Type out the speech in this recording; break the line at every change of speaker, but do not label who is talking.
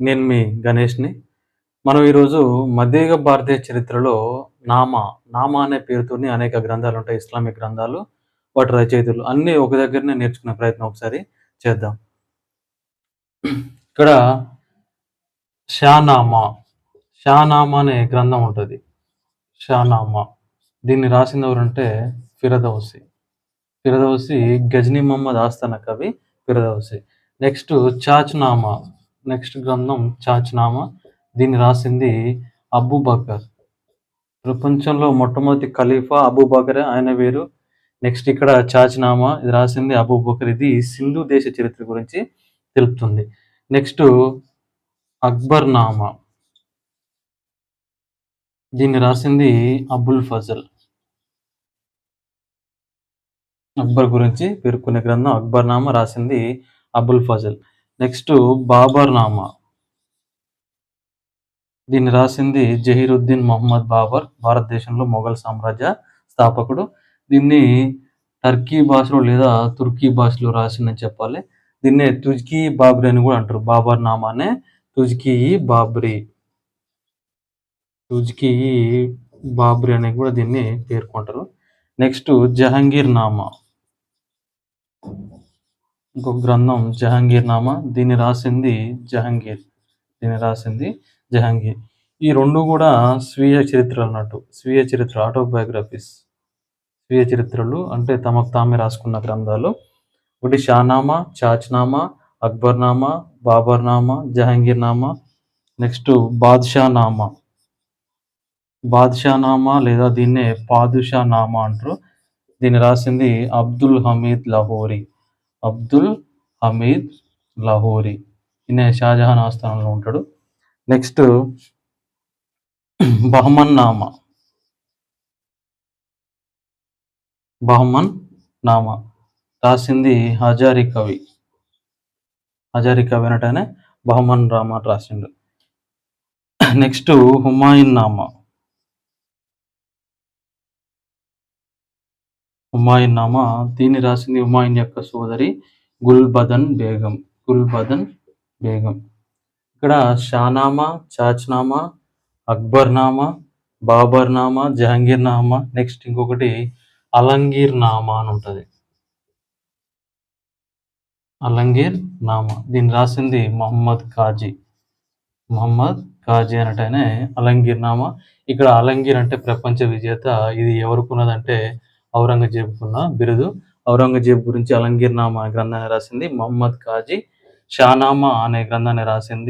నేను మీ గణేష్ని. మనం ఈరోజు మధ్యయుగ భారతీయ చరిత్రలో నామా నామా అనే పేరుతోని అనేక గ్రంథాలు ఉంటాయి ఇస్లామిక్ గ్రంథాలు వాటి రచయితలు. అన్నీ ఒక దగ్గరనే నేర్చుకునే ప్రయత్నం ఒకసారి చేద్దాం. ఇక్కడ షానామా షానామా అనే గ్రంథం ఉంటుంది. షానామా. దీన్ని రాసింది ఎవరంటే ఫిరదౌసి. ఫిరదౌసి గజనీ మహమ్మద్ ఆస్థాన కవి ఫిరదౌసి. నెక్స్ట్ చాచ్నామా. నెక్స్ట్ గ్రంథం చాచినామా. దీన్ని రాసింది అబూబకర్ ప్రపంచంలో మొట్టమొదటి ఖలీఫా అబూబకరే ఆయన వేరు. నెక్స్ట్ ఇక్కడ చాచినామా. ఇది రాసింది అబూబకర్ ఇది సింధు దేశ చరిత్ర గురించి తెలుపుతుంది. నెక్స్ట్ అక్బర్ నామా దీన్ని రాసింది అబుల్ ఫజల్. అక్బర్ గురించి పేర్కొనే గ్రంథం అక్బర్ నామా రాసింది అబుల్ ఫజల్. నెక్స్ట్ బాబర్ నామా. దీన్ని రాసింది జహీరుద్దీన్ మొహమ్మద్ బాబర్ భారతదేశంలో మొఘల్ సామ్రాజ్య స్థాపకుడు. దీన్ని టర్కీ భాషలో లేదా తుర్కీ భాషలో రాసిందని చెప్పాలి. దీన్నే తుజ్కీ బాబ్రీ అని కూడా అంటారు. బాబర్ నామానే తుజ్కీ బాబ్రీ. తుజ్కీ బాబ్రీ అని కూడా దీన్ని పేర్కొంటారు. నెక్స్ట్ జహంగీర్ నామా. ఇంకొక గ్రంథం జహంగీర్ నామా. దీన్ని రాసింది జహాంగీర్. దీన్ని రాసింది జహాంగీర్. ఈ రెండు కూడా స్వీయ చరిత్రలు అన్నట్టు. స్వీయ చరిత్ర ఆటోబయోగ్రఫీస్ స్వీయ చరిత్రలు అంటే తమకు తామే రాసుకున్న గ్రంథాలు. ఒకటి షానామా చాచ్నామా అక్బర్నామా బాబర్నామా జహాంగీర్నామా నెక్స్ట్ బాద్షా నామా. లేదా దీన్నే పాదుషానామా అంటారు. దీన్ని రాసింది అబ్దుల్ హమీద్ లహోరీ. అబ్దుల్ హమీద్ లహోరీ. ఈయన షాజహాన్ ఆస్థానంలో ఉంటాడు. నెక్స్ట్ బహమన్ నామా బహమన్ నామా రాసింది హజారి కవి. హజారి కవి అనటనే బహమన్ రామా రాసిండు. నెక్స్ట్ హుమాయూన్ నామా హుమాయూన్ నామా దీన్ని రాసింది హుమాయూన్ యొక్క సోదరి గుల్బదన్ బేగం గుల్బదన్ బేగం. ఇక్కడ షానామా చాచ్నామా అక్బర్ నామా బాబర్ నామా నామా నెక్స్ట్ ఇంకొకటి అలంగీర్ నామా అని ఉంటుంది. అలంగీర్ నామా దీన్ని రాసింది మహమ్మద్ కాజీ. మహమ్మద్ కాజీ అనటనే అలంగీర్ నామా ఇక్కడ అలంగీర్ అంటే ప్రపంచ విజేత ఇది ఎవరుకున్నదంటే ఔరంగజేబుకున్న బిరుదు. ఔరంగజేబు గురించి అలంగీర్నామా గ్రంథాన్ని రాసింది మహమ్మద్ కాజీ. షానామా అనే గ్రంథాన్ని రాసింది